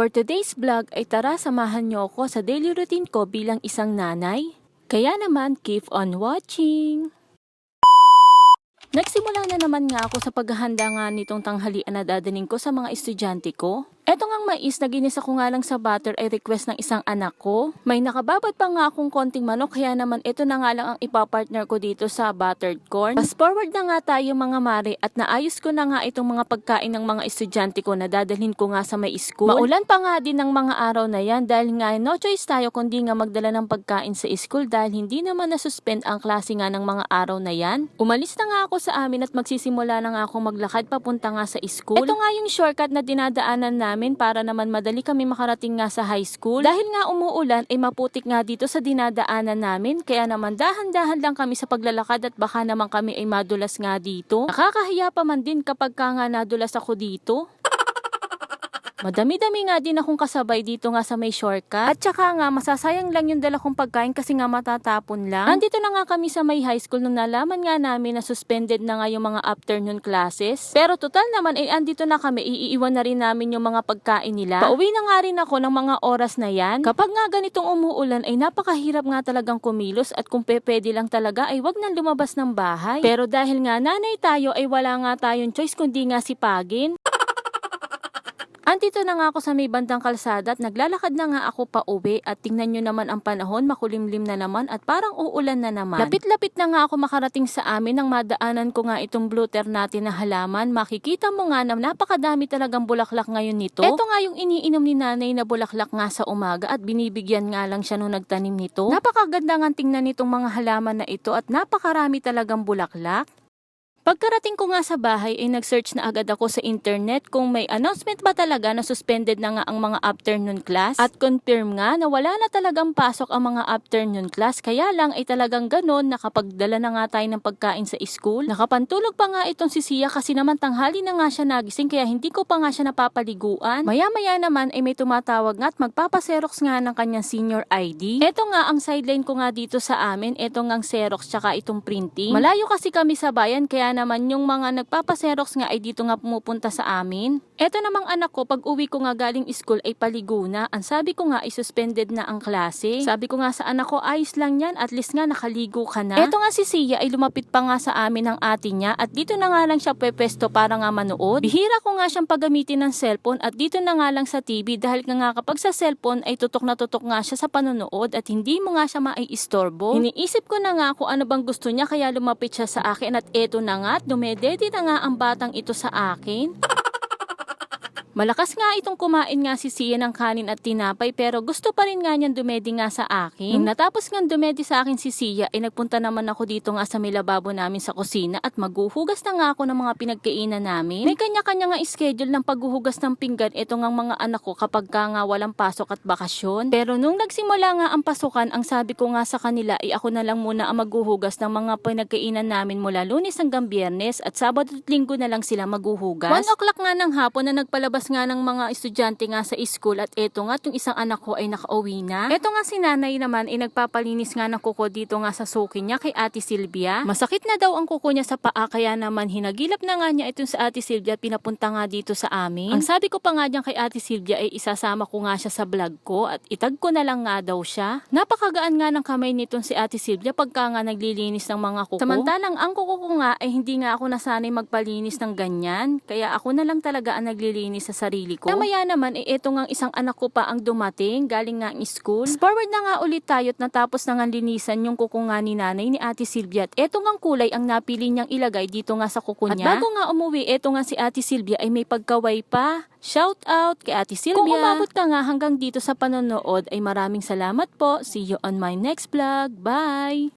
For today's vlog ay tara samahan niyo ako sa daily routine ko bilang isang nanay. Kaya naman, keep on watching! Nagsimula na naman nga ako sa paghahanda nga nitong tanghalian na dadaling ko sa mga estudyante ko. Eto ngang mais na ginisa ko nga lang sa butter ay request ng isang anak ko. May nakababad pa nga akong konting manok kaya naman ito na nga lang ang ipapartner ko dito sa buttered corn. Fast forward na nga tayo mga mare at naayos ko na nga itong mga pagkain ng mga estudyante ko na dadalhin ko nga sa may school. Maulan pa nga din ng mga araw na yan dahil nga no choice tayo kundi nga magdala ng pagkain sa school dahil hindi naman nasuspend ang klase nga ng mga araw na yan. Umalis na nga ako sa amin at magsisimula na nga ako maglakad papunta nga sa school. Ito nga yung shortcut na dinadaanan namin para naman madali kami makarating nga sa high school. Dahil nga umuulan ay maputik nga dito sa dinadaanan namin kaya naman dahan-dahan lang kami sa paglalakad at baka naman kami ay madulas nga dito. Nakakahiya pa man din kapag ka nga nadulas ako dito. Madami-dami nga din akong kasabay dito nga sa may shortcut. At saka nga, masasayang lang yung dala kong pagkain kasi nga matatapon lang. Nandito na nga kami sa may high school nung nalaman nga namin na suspended na nga yung mga afternoon classes. Pero total naman, eh, andito na kami, iiwan na rin namin yung mga pagkain nila. Pauwi na nga rin ako ng mga oras na yan. Kapag nga ganitong umuulan, ay napakahirap nga talagang kumilos at kung pepede lang talaga, ay wag nang lumabas ng bahay. Pero dahil nga nanay tayo, ay wala nga tayong choice kundi nga sipagin. Andito na nga ako sa may bandang kalsada at naglalakad na nga ako pa uwi at tingnan nyo naman ang panahon, makulimlim na naman at parang uulan na naman. Lapit-lapit na nga ako makarating sa amin nang madaanan ko nga itong bluter natin na halaman. Makikita mo nga na napakadami talagang bulaklak ngayon nito. Ito nga yung iniinom ni nanay na bulaklak nga sa umaga at binibigyan nga lang siya nung nagtanim nito. Napakaganda nga tingnan nitong mga halaman na ito at napakarami talagang bulaklak. Pagkarating ko nga sa bahay ay nag-search na agad ako sa internet kung may announcement ba talaga na suspended na nga ang mga afternoon class at confirm nga na wala na talagang pasok ang mga afternoon class kaya lang ay talagang ganon nakapagdala na nga tayo ng pagkain sa school. Nakapantulog pa nga itong si Sia kasi naman tanghali na nga siya nagising kaya hindi ko pa nga siya napapaliguan. Maya-maya naman ay may tumatawag nga at magpapaserox nga ng kanyang senior ID. Ito nga ang sideline ko nga dito sa amin, ito nga ang Xerox tsaka itong printing. Malayo kasi kami sa bayan kaya naman yung mga nagpapaserox nga ay dito nga pumupunta sa amin. Eto namang anak ko, pag uwi ko nga galing school ay paligo na. Ang sabi ko nga ay suspended na ang klase. Sabi ko nga sa anak ko, ayos lang yan, at least nga nakaligo ka na. Eto nga si Sia ay lumapit pa nga sa amin ng ate niya at dito na nga lang siya pwesto para nga manood. Bihira ko nga siyang paggamitin ng cellphone at dito na nga lang sa TV dahil nga kapag sa cellphone ay tutok na tutok nga siya sa panonood at hindi mo nga siya maiistorbo. Iniisip ko na nga kung ano bang gusto niya kaya lumapit siya sa akin at eto na nga at dumedede na nga ang batang ito sa akin. Malakas nga itong kumain nga si Sia ng kanin at tinapay pero gusto pa rin nga niyan dumedi nga sa akin. Nung natapos nga dumedi sa akin si Sia ay nagpunta naman ako dito nga sa may lababo namin sa kusina at maghuhugas na nga ako ng mga pinagkainan namin. May kanya-kanya nga schedule ng paghuhugas ng pinggan ito nga mga anak ko kapag ka nga walang pasok at bakasyon. Pero nung nagsimula nga ang pasukan, ang sabi ko nga sa kanila ay ako na lang muna ang maghuhugas ng mga pinagkainan namin mula lunes hanggang biyernes at sabado at linggo na lang sila maghuhugas. 1 o'clock nga ng hapon na nagpalabas nga ng mga estudyante nga sa school at eto nga yung isang anak ko ay nakauwi na. Eto nga si nanay naman ay nagpapalinis nga ng kuko dito nga sa suki niya kay ate Silvia. Masakit na daw ang kuko niya sa paa kaya naman hinagilap na nga niya itong sa ate Silvia at pinapunta nga dito sa amin. Ang sabi ko pa nga diyan kay ate Silvia ay isasama ko nga siya sa vlog ko at itag ko na lang nga daw siya. Napakagaan nga ng kamay nitong si ate Silvia pagka nga naglilinis ng mga kuko. Samantalang ang kuko ko nga ay hindi nga ako nasanay magpalinis ng ganyan. Kaya ako na lang talaga ang naglilinis sa sarili ko. Namaya naman, eh, eto nga isang anak ko pa ang dumating, galing nga ang school. Forward na nga ulit tayo at natapos na nga linisan yung kuko nga ni nanay ni Ate Silvia. At eto nga kulay ang napili niyang ilagay dito nga sa kuko niya. At bago nga umuwi, eto nga si Ate Silvia ay may pagkaway pa. Shout out kay Ate Silvia. Kung umabot ka nga hanggang dito sa panonood ay maraming salamat po. See you on my next vlog. Bye!